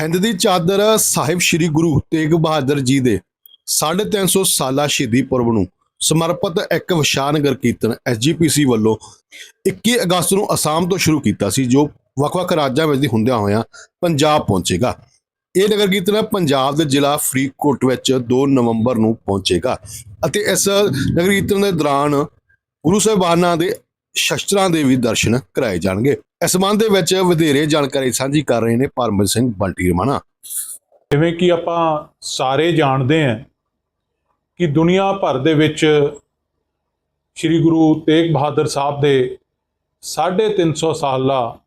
ਹਿੰਦ ਦੀ ਚਾਦਰ ਸਾਹਿਬ ਸ੍ਰੀ ਗੁਰੂ ਤੇਗ ਬਹਾਦਰ ਜੀ ਦੇ 350 ਸਾਲਾ ਸ਼ਹੀਦੀ ਪੁਰਬ ਨੂੰ ਸਮਰਪਿਤ ਇੱਕ ਵਿਸ਼ਾਲ ਨਗਰ ਕੀਰਤਨ ਐਸਜੀਪੀਸੀ ਵੱਲੋਂ 21 ਅਗਸਤ ਨੂੰ ਅਸਾਮ ਤੋਂ ਸ਼ੁਰੂ ਕੀਤਾ ਸੀ, ਜੋ ਵੱਖ-ਵੱਖ ਰਾਜਾਂ ਵਿੱਚ ਦੀ ਹੁੰਦਿਆਂ ਹੋਇਆਂ ਪੰਜਾਬ ਪਹੁੰਚੇਗਾ। ਇਹ ਨਗਰ ਕੀਰਤਨ ਪੰਜਾਬ ਦੇ ਜ਼ਿਲ੍ਹਾ ਫਰੀਦਕੋਟ ਵਿੱਚ 2 ਨਵੰਬਰ ਨੂੰ ਪਹੁੰਚੇਗਾ ਅਤੇ ਇਸ ਨਗਰ ਕੀਰਤਨ ਦੇ ਦੌਰਾਨ ਗੁਰੂ ਸਾਹਿਬਾਨਾਂ ਦੇ ਸ਼ਸਤਰਾਂ ਦੇ ਵੀ ਦਰਸ਼ਨ ਕਰਾਏ ਜਾਣਗੇ। ਇਸ ਸੰਬੰਧ ਦੇ ਵਿੱਚ ਵਧੇਰੇ ਜਾਣਕਾਰੀ ਸਾਂਝੀ ਕਰ ਰਹੇ ਨੇ ਪਰਮਜੀਤ ਸਿੰਘ ਬੰਟੀ ਰਮਾਣਾ। ਜਿਵੇਂ ਕਿ ਆਪਾਂ ਸਾਰੇ ਜਾਣਦੇ ਹਾਂ ਕਿ ਦੁਨੀਆ ਭਰ ਦੇ ਵਿੱਚ ਸ੍ਰੀ ਗੁਰੂ ਤੇਗ ਬਹਾਦਰ ਸਾਹਿਬ ਦੇ 350 ਸਾਲਾ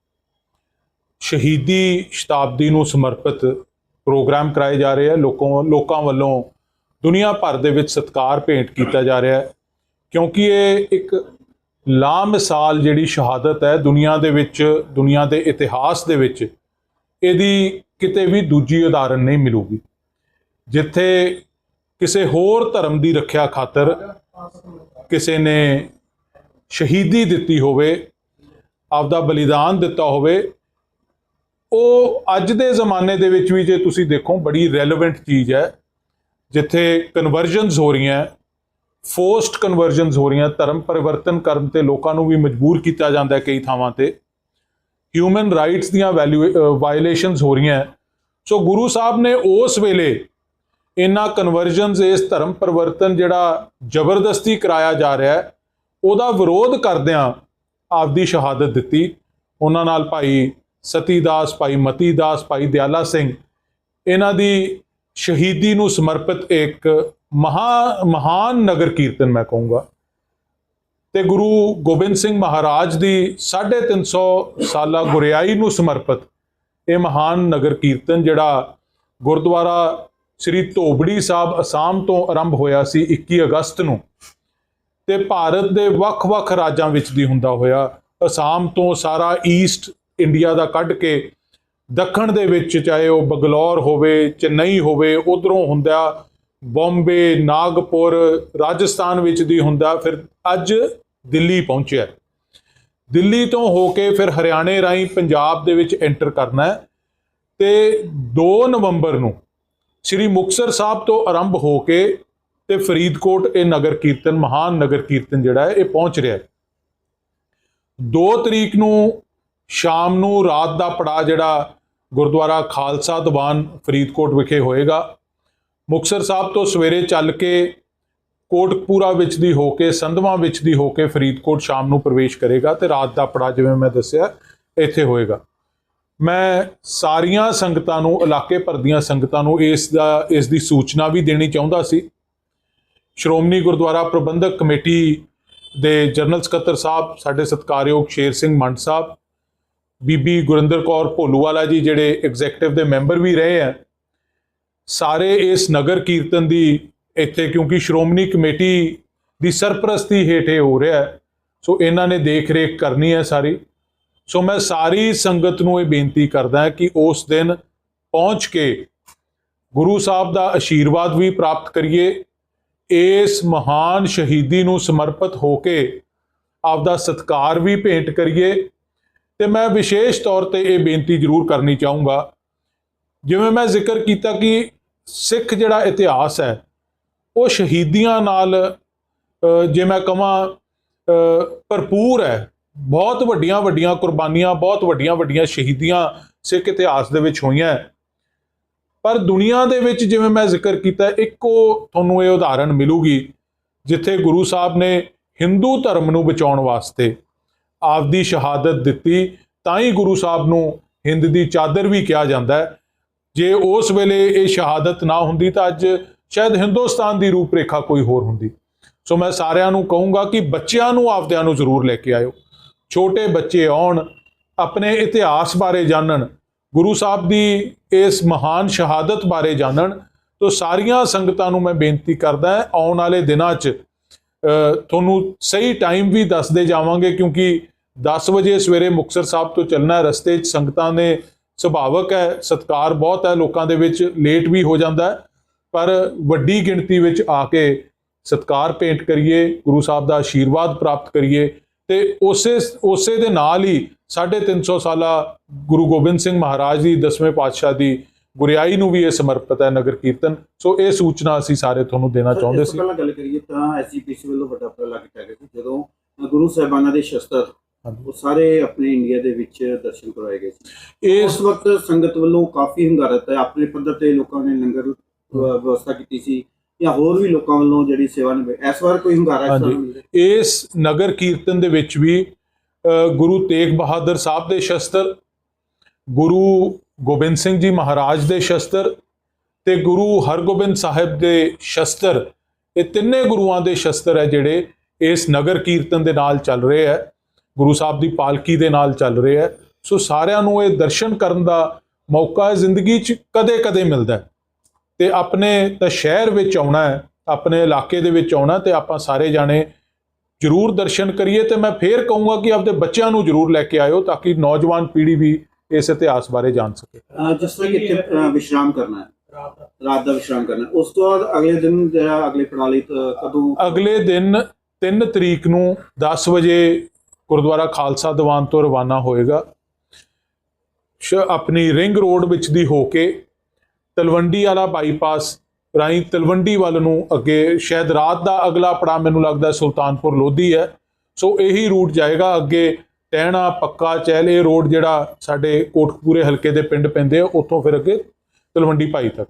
ਸ਼ਹੀਦੀ ਸ਼ਤਾਬਦੀ ਨੂੰ ਸਮਰਪਿਤ ਪ੍ਰੋਗਰਾਮ ਕਰਾਏ ਜਾ ਰਹੇ ਆ। ਲੋਕਾਂ ਲੋਕਾਂ ਵੱਲੋਂ ਦੁਨੀਆ ਭਰ ਦੇ ਵਿੱਚ ਸਤਿਕਾਰ ਭੇਂਟ ਕੀਤਾ ਜਾ ਰਿਹਾ ਹੈ। ਕਿਉਂਕਿ ਇਹ ਇੱਕ ਲਾ ਮਿਸਾਲ ਜਿਹੜੀ ਸ਼ਹਾਦਤ ਹੈ ਦੁਨੀਆ ਦੇ ਵਿੱਚ, ਦੁਨੀਆ ਦੇ ਇਤਿਹਾਸ ਦੇ ਵਿੱਚ, ਇਹਦੀ ਕਿਤੇ ਵੀ ਦੂਜੀ ਉਦਾਹਰਨ ਨਹੀਂ ਮਿਲੂਗੀ। ਜਿੱਥੇ ਕਿਸੇ ਹੋਰ ਧਰਮ ਦੀ ਰੱਖਿਆ ਖਾਤਰ ਕਿਸੇ ਨੇ ਸ਼ਹੀਦੀ ਦਿੱਤੀ ਹੋਵੇ, ਆਪਦਾ ਬਲੀਦਾਨ ਦਿੱਤਾ ਹੋਵੇ, ਉਹ ਅੱਜ ਦੇ ਜ਼ਮਾਨੇ ਦੇ ਵਿੱਚ ਵੀ ਜੇ ਤੁਸੀਂ ਦੇਖੋ, ਬੜੀ ਰੈਲੇਵੈਂਟ ਚੀਜ਼ ਹੈ। ਜਿੱਥੇ ਕਨਵਰਜਨਸ ਹੋ ਰਹੀਆਂ ਫੋਰਸਡ ਕਨਵਰਜਨਸ ਹੋ ਰਹੀਆਂ, ਧਰਮ ਪਰਿਵਰਤਨ ਕਰਨ ਤੇ ਲੋਕਾਂ ਨੂੰ ਵੀ ਮਜਬੂਰ ਕੀਤਾ ਜਾਂਦਾ ਹੈ ਕਈ ਥਾਵਾਂ ਤੇ। ਹਿਊਮਨ ਰਾਈਟਸ ਦੀਆਂ ਵੈਲਿਊ ਵਾਇਲੇਸ਼ਨਸ ਹੋ ਰਹੀਆਂ ਸੋ ਗੁਰੂ ਸਾਹਿਬ ਨੇ ਉਸ ਵੇਲੇ ਇਹਨਾਂ ਕਨਵਰਜਨਸ ਇਸ ਧਰਮ ਪਰਿਵਰਤਨ ਜਿਹੜਾ ਜ਼ਬਰਦਸਤੀ ਕਰਾਇਆ ਜਾ ਰਿਹਾ ਹੈ, ਉਹਦਾ ਵਿਰੋਧ ਕਰਦਿਆਂ ਆਪਦੀ ਸ਼ਹਾਦਤ ਦਿੱਤੀ। ਉਹਨਾਂ ਨਾਲ ਭਾਈ ਸਤੀਦਾਸ, ਭਾਈ ਮਤੀਦਾਸ, ਭਾਈ ਦਿਆਲਾ ਸਿੰਘ, ਇਹਨਾਂ ਦੀ ਸ਼ਹੀਦੀ ਨੂੰ ਸਮਰਪਿਤ ਇੱਕ ਮਹਾ ਮਹਾਨ ਨਗਰ ਕੀਰਤਨ ਮੈਂ ਕਹੂੰਗਾ। ਤੇ ਗੁਰੂ ਗੋਬਿੰਦ ਸਿੰਘ ਮਹਾਰਾਜ ਦੀ 350 ਸਾਲਾ ਗੁਰਿਆਈ ਨੂੰ ਸਮਰਪਿਤ ਇਹ ਮਹਾਨ ਨਗਰ ਕੀਰਤਨ ਜਿਹੜਾ ਗੁਰਦੁਆਰਾ ਸ੍ਰੀ ਧੋਬੜੀ ਸਾਹਿਬ ਅਸਾਮ ਤੋਂ ਆਰੰਭ ਹੋਇਆ ਸੀ 21 ਅਗਸਤ ਨੂੰ, ਤੇ ਭਾਰਤ ਦੇ ਵੱਖ-ਵੱਖ ਰਾਜਾਂ ਵਿੱਚ ਦੀ ਹੁੰਦਾ ਹੋਇਆ। ਅਸਾਮ ਤੋਂ ਸਾਰਾ ਈਸਟ ਇੰਡੀਆ ਦਾ ਕੱਢ ਕੇ ਦੱਖਣ ਦੇ ਵਿੱਚ ਚਾਹੇ ਉਹ ਬੰਗਲੌਰ ਹੋਵੇ, ਚੇਨਈ ਹੋਵੇ, ਉਧਰੋਂ ਹੁੰਦਾ ਬੰਬੇ, ਨਾਗਪੁਰ, ਰਾਜਸਥਾਨ ਵਿੱਚ ਦੀ ਹੁੰਦਾ ਫਿਰ ਅੱਜ ਦਿੱਲੀ ਪਹੁੰਚਿਆ ਦਿੱਲੀ ਤੋਂ ਹੋ ਕੇ ਫਿਰ ਹਰਿਆਣੇ ਰਾਹੀਂ ਪੰਜਾਬ ਦੇ ਵਿੱਚ ਐਂਟਰ ਕਰਨਾ ਹੈ। ਤੇ 2 ਨਵੰਬਰ ਨੂੰ ਸ੍ਰੀ ਮੁਕਤਸਰ ਸਾਹਿਬ ਤੋਂ ਆਰੰਭ ਹੋ ਕੇ ਤੇ ਫਰੀਦਕੋਟ ਇਹ ਨਗਰ ਕੀਰਤਨ, ਮਹਾਨ ਨਗਰ ਕੀਰਤਨ ਜਿਹੜਾ ਹੈ, ਇਹ ਪਹੁੰਚ ਰਿਹਾ ਹੈ। 2 ਤਰੀਕ ਨੂੰ ਸ਼ਾਮ ਨੂੰ ਰਾਤ ਦਾ ਪੜਾ ਜਿਹੜਾ ਗੁਰਦੁਆਰਾ ਖਾਲਸਾ ਦੀਵਾਨ ਫਰੀਦਕੋਟ ਵਿਖੇ ਹੋਏਗਾ। ਮੁਕਤਸਰ ਸਾਹਿਬ ਤੋਂ ਸਵੇਰੇ ਚੱਲ ਕੇ ਕੋਟਕਪੂਰਾ ਵਿੱਚ ਦੀ ਹੋ ਕੇ, ਸੰਧਵਾ ਵਿੱਚ ਦੀ ਹੋ ਕੇ ਫਰੀਦਕੋਟ ਸ਼ਾਮ ਨੂੰ ਪ੍ਰਵੇਸ਼ ਕਰੇਗਾ ਤੇ ਰਾਤ ਦਾ ਪੜਾ ਜਿਵੇਂ ਮੈਂ ਦੱਸਿਆ, ਇੱਥੇ ਹੋਏਗਾ। ਮੈਂ ਸਾਰੀਆਂ ਸੰਗਤਾਂ ਨੂੰ, ਇਲਾਕੇ ਭਰ ਦੀਆਂ ਸੰਗਤਾਂ ਨੂੰ ਇਸ ਦਾ, ਇਸ ਦੀ ਸੂਚਨਾ ਵੀ ਦੇਣੀ ਚਾਹੁੰਦਾ ਸੀ। ਸ਼੍ਰੋਮਣੀ ਗੁਰਦੁਆਰਾ ਪ੍ਰਬੰਧਕ ਕਮੇਟੀ ਦੇ ਜਨਰਲ ਸਕੱਤਰ ਸਾਹਿਬ, ਸਾਡੇ ਸਤਿਕਾਰਯੋਗ ਸ਼ੇਰ ਸਿੰਘ ਮੰਡ ਸਾਹਿਬ, ਬੀਬੀ ਗੁਰਿੰਦਰ ਕੌਰ ਭੋਲੂਵਾਲਾ ਜੀ, ਜਿਹੜੇ ਐਗਜ਼ੈਕਟਿਵ ਦੇ ਮੈਂਬਰ ਵੀ ਰਹੇ ਆ ਸਾਰੇ ਇਸ ਨਗਰ ਕੀਰਤਨ ਦੀ ਇੱਥੇ ਕਿਉਂਕਿ ਸ਼੍ਰੋਮਣੀ ਕਮੇਟੀ ਦੀ ਸਰਪ੍ਰਸਤੀ ਹੇਠ ਇਹ ਹੋ ਰਿਹਾ ਹੈ, ਸੋ ਇਹਨਾਂ ਨੇ ਦੇਖ ਰੇਖ ਕਰਨੀ ਹੈ ਸਾਰੀ। ਸੋ ਮੈਂ ਸਾਰੀ ਸੰਗਤ ਨੂੰ ਇਹ ਬੇਨਤੀ ਕਰਦਾ ਕਿ ਉਸ ਦਿਨ ਪਹੁੰਚ ਕੇ ਗੁਰੂ ਸਾਹਿਬ ਦਾ ਆਸ਼ੀਰਵਾਦ ਵੀ ਪ੍ਰਾਪਤ ਕਰੀਏ। ਇਸ ਮਹਾਨ ਸ਼ਹੀਦੀ ਨੂੰ ਸਮਰਪਿਤ ਹੋ ਕੇ ਆਪਦਾ ਸਤਕਾਰ ਵੀ ਭੇਂਟ ਕਰੀਏ। ਤੇ ਮੈਂ ਵਿਸ਼ੇਸ਼ ਤੌਰ ਤੇ ਇਹ ਬੇਨਤੀ ਜ਼ਰੂਰ ਕਰਨੀ ਚਾਹੂੰਗਾ। ਜਿਵੇਂ ਮੈਂ ਜ਼ਿਕਰ ਕੀਤਾ ਕਿ ਸਿੱਖ ਜਿਹੜਾ ਇਤਿਹਾਸ ਹੈ, ਉਹ ਸ਼ਹੀਦੀਆਂ ਨਾਲ ਜੇ ਮੈਂ ਕਹਾਂ ਭਰਪੂਰ ਹੈ ਬਹੁਤ ਵੱਡੀਆਂ ਵੱਡੀਆਂ ਕੁਰਬਾਨੀਆਂ, ਬਹੁਤ ਵੱਡੀਆਂ ਵੱਡੀਆਂ ਸ਼ਹੀਦੀਆਂ ਸਿੱਖ ਇਤਿਹਾਸ ਦੇ ਵਿੱਚ ਹੋਈਆਂ ਹੈ। ਪਰ ਦੁਨੀਆ ਦੇ ਵਿੱਚ ਜਿਵੇਂ ਮੈਂ ਜ਼ਿਕਰ ਕੀਤਾ, ਇੱਕੋ ਤੁਹਾਨੂੰ ਇਹ ਉਦਾਹਰਣ ਮਿਲੂਗੀ, ਜਿੱਥੇ ਗੁਰੂ ਸਾਹਿਬ ਨੇ ਹਿੰਦੂ ਧਰਮ ਨੂੰ ਬਚਾਉਣ ਵਾਸਤੇ ਆਪਦੀ ਸ਼ਹਾਦਤ ਦਿੱਤੀ, ਤਾਂ ਹੀ ਗੁਰੂ ਸਾਹਿਬ ਨੂੰ ਹਿੰਦ ਦੀ ਚਾਦਰ ਵੀ ਕਿਹਾ ਜਾਂਦਾ ਹੈ ਜੇ ਉਸ ਵੇਲੇ ਇਹ ਸ਼ਹਾਦਤ ਨਾ ਹੁੰਦੀ ਤਾਂ ਅੱਜ ਸ਼ਾਇਦ ਹਿੰਦੁਸਤਾਨ ਦੀ ਰੂਪਰੇਖਾ ਕੋਈ ਹੋਰ ਹੁੰਦੀ। ਸੋ ਮੈਂ ਸਾਰਿਆਂ ਨੂੰ ਕਹੂੰਗਾ ਕਿ ਬੱਚਿਆਂ ਨੂੰ ਆਪਦਿਆਂ ਨੂੰ ਜ਼ਰੂਰ ਲੈ ਕੇ ਆਇਓ। ਛੋਟੇ ਬੱਚੇ ਆਉਣ, ਆਪਣੇ ਇਤਿਹਾਸ ਬਾਰੇ ਜਾਣਨ, ਗੁਰੂ ਸਾਹਿਬ ਦੀ ਇਸ ਮਹਾਨ ਸ਼ਹਾਦਤ ਬਾਰੇ ਜਾਣਨ, ਤੋਂ ਸਾਰੀਆਂ ਸੰਗਤਾਂ ਨੂੰ ਮੈਂ ਬੇਨਤੀ ਕਰਦਾ ਆਉਣ ਵਾਲੇ ਦਿਨਾਂ 'ਚ ਤੁਹਾਨੂੰ ਸਹੀ ਟਾਈਮ ਵੀ ਦੱਸਦੇ ਜਾਵਾਂਗੇ ਕਿਉਂਕਿ 10 ਵਜੇ ਸਵੇਰੇ ਮੁਕਤਸਰ ਸਾਹਿਬ ਤੋਂ ਚੱਲਣਾ ਰਸਤੇ 'ਚ ਸੰਗਤਾਂ ਨੇ ਸੁਭਾਵਕ ਹੈ ਸਤਕਾਰ ਬਹੁਤ ਹੈ ਲੋਕਾਂ ਦੇ ਵਿੱਚ ਲੇਟ ਵੀ ਹੋ ਜਾਂਦਾ ਹੈ ਪਰ ਵੱਡੀ ਗਿਣਤੀ ਵਿੱਚ ਆ ਕੇ ਸਤਕਾਰ ਭੇਂਟ ਕਰੀਏ ਗੁਰੂ ਸਾਹਿਬ ਦਾ ਆਸ਼ੀਰਵਾਦ ਪ੍ਰਾਪਤ ਕਰੀਏ ਤੇ ਉਸੇ ਉਸੇ ਦੇ ਨਾਲ ਹੀ 350 ਸਾਲਾ ਗੁਰੂ ਗੋਬਿੰਦ ਸਿੰਘ ਮਹਾਰਾਜ ਦੀ ਦਸਵੇਂ ਪਾਤਸ਼ਾਹ ਦੀ ਗੁਰਿਆਈ ਨੂੰ ਵੀ ਇਹ ਸਮਰਪਿਤ ਹੈ ਨਗਰ ਕੀਰਤਨ ਸੋ ਇਹ ਸੂਚਨਾ ਅਸੀਂ ਸਾਰੇ ਤੁਹਾਨੂੰ ਦੇਣਾ ਚਾਹੁੰਦੇ ਸੀ ਪਹਿਲਾਂ ਗੱਲ ਕਰੀਏ ਤਾਂ ਐਸਜੀਪੀਸੀ ਵੱਲੋਂ ਵੱਡਾ ਉਪਰਾਲਾ ਕੀਤਾ ਗਿਆ ਸੀ ਜਦੋਂ ਗੁਰੂ ਸਾਹਿਬਾਨਾਂ ਦੇ ਸ਼ਸਤਰ। ਉਹ ਸਾਰੇ ਆਪਣੇ ਇੰਡੀਆ ਦੇ ਵਿੱਚ ਦਰਸ਼ਨ ਕਰਵਾਏ ਗਏ ਸੀ। ਇਸ ਵਕਤ ਸੰਗਤ ਵੱਲੋਂ ਕਾਫੀ ਹੰਗਾਰਤ ਹੈ ਆਪਣੇ ਪੱਧਰ ਤੇ ਲੋਕਾਂ ਨੇ ਲੰਗਰ ਵਿਵਸਥਾ ਕੀਤੀ ਸੀ ਜਾਂ ਹੋਰ ਵੀ ਲੋਕਾਂ ਵੱਲੋਂ ਜਿਹੜੀ ਸੇਵਾ ਨਿਭਾਈ। ਇਸ ਵਾਰ ਕੋਈ ਹੰਗਾਰਾ ਇਸ ਨਗਰ ਕੀਰਤਨ ਦੇ ਵਿੱਚ ਵੀ ਗੁਰੂ ਤੇਗ ਬਹਾਦਰ ਸਾਹਿਬ ਦੇ ਸ਼ਸਤਰ ਗੁਰੂ ਗੋਬਿੰਦ ਸਿੰਘ ਜੀ ਮਹਾਰਾਜ ਦੇ ਸ਼ਸਤਰ ਤੇ ਗੁਰੂ ਹਰਗੋਬਿੰਦ ਸਾਹਿਬ ਦੇ ਸ਼ਸਤਰ। ਇਹ ਤਿੰਨੇ ਗੁਰੂਆਂ ਦੇ ਸ਼ਸਤਰ ਹੈ ਜਿਹੜੇ ਇਸ ਨਗਰ ਕੀਰਤਨ ਦੇ ਨਾਲ ਚੱਲ ਰਹੇ ਹੈ। ਗੁਰੂ ਸਾਹਿਬ ਦੀ ਪਾਲਕੀ ਦੇ ਨਾਲ ਚੱਲ ਰਹੇ ਹੈ। ਸੋ ਸਾਰਿਆਂ ਨੂੰ ਇਹ ਦਰਸ਼ਨ ਕਰਨ ਦਾ ਮੌਕਾ ਜ਼ਿੰਦਗੀ 'ਚ ਕਦੇ-ਕਦੇ ਮਿਲਦਾ ਹੈ। ਤੇ ਆਪਣੇ ਤਾਂ ਸ਼ਹਿਰ ਵਿੱਚ ਆਉਣਾ ਹੈ ਆਪਣੇ ਇਲਾਕੇ ਦੇ ਵਿੱਚ ਆਉਣਾ ਤੇ ਆਪਾਂ ਸਾਰੇ ਜਾਣੇ ਜਰੂਰ ਦਰਸ਼ਨ ਕਰੀਏ। ਤੇ ਮੈਂ ਫੇਰ ਕਹੂੰਗਾ ਕਿ ਆਪਦੇ ਬੱਚਿਆਂ ਨੂੰ ਜਰੂਰ ਲੈ ਕੇ ਆਇਓ ਤਾਂ ਕਿ ਨੌਜਵਾਨ ਪੀੜ੍ਹੀ ਵੀ ਇਸ ਇਤਿਹਾਸ ਬਾਰੇ ਜਾਣ ਸਕੇ। ਜਿਸ ਤਰ੍ਹਾਂ ਕਿ ਇੱਥੇ ਵਿਸ਼ਰਾਮ ਕਰਨਾ ਹੈ। ਰਾਤ ਦਾ ਵਿਸ਼ਰਾਮ ਕਰਨਾ। ਉਸ ਤੋਂ ਬਾਅਦ ਅਗਲੇ ਦਿਨ ਜਿਹੜਾ ਅਗਲੇ ਪ੍ਰਣਾਲੀ ਤੋਂ ਕਦੋਂ? ਅਗਲੇ ਦਿਨ 3 ਤਰੀਕ ਨੂੰ 10 ਵਜੇ ਗੁਰਦੁਆਰਾ ਖਾਲਸਾ ਦੀਵਾਨ ਤੋਂ ਰਵਾਨਾ ਹੋਏਗਾ। ਸ਼ ਆਪਣੀ ਰਿੰਗ ਰੋਡ ਵਿੱਚ ਦੀ ਹੋ ਕੇ ਤਲਵੰਡੀ ਵਾਲਾ ਬਾਈਪਾਸ ਰਾਹੀਂ ਤਲਵੰਡੀ ਵੱਲ ਨੂੰ ਅੱਗੇ ਸ਼ਾਇਦ ਰਾਤ ਦਾ ਅਗਲਾ ਪੜਾ ਮੈਨੂੰ ਲੱਗਦਾ ਸੁਲਤਾਨਪੁਰ ਲੋਧੀ ਹੈ। ਸੋ ਇਹੀ ਰੂਟ ਜਾਏਗਾ ਅੱਗੇ ਟਹਿਣਾ, ਪੱਕਾ, ਚਹਿਲ ਇਹ ਰੋਡ ਜਿਹੜਾ ਸਾਡੇ ਕੋਟਕਪੂਰੇ ਹਲਕੇ ਦੇ ਪਿੰਡ ਪੈਂਦੇ ਆ, ਉੱਥੋਂ ਫਿਰ ਅੱਗੇ ਤਲਵੰਡੀ ਭਾਈ ਤੱਕ।